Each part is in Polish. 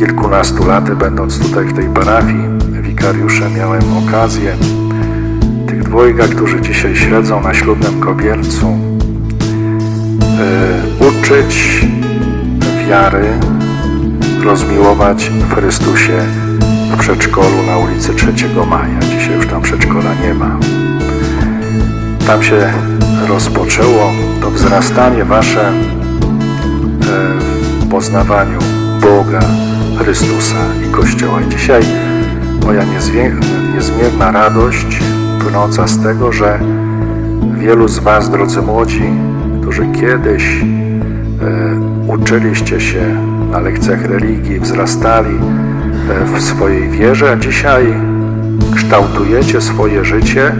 kilkunastu laty, będąc tutaj w tej parafii wikariuszem, miałem okazję tych dwojga, którzy dzisiaj siedzą na ślubnym kobiercu, e, uczyć wiary, rozmiłować w Chrystusie w przedszkolu na ulicy 3 Maja. Dzisiaj już tam przedszkola nie ma. Tam się rozpoczęło to wzrastanie wasze e, w poznawaniu Boga, Chrystusa i Kościoła. I dzisiaj moja niezmierna radość płynąca z tego, że wielu z was, drodzy młodzi, którzy kiedyś e, uczyliście się na lekcjach religii, wzrastali e, w swojej wierze, a dzisiaj kształtujecie swoje życie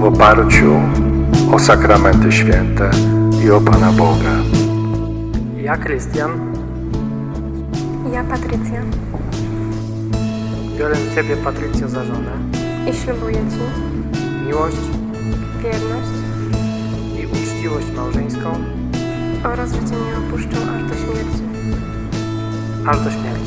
w oparciu o sakramenty święte i o Pana Boga. Ja, Krystian, Ja, Patrycja, biorę Ciebie, Patrycjo, za żonę, i ślubuję Ci. Miłość. Wierność. I uczciwość małżeńską. Oraz, że Cię nie opuszczę aż do śmierci. aż do śmierci.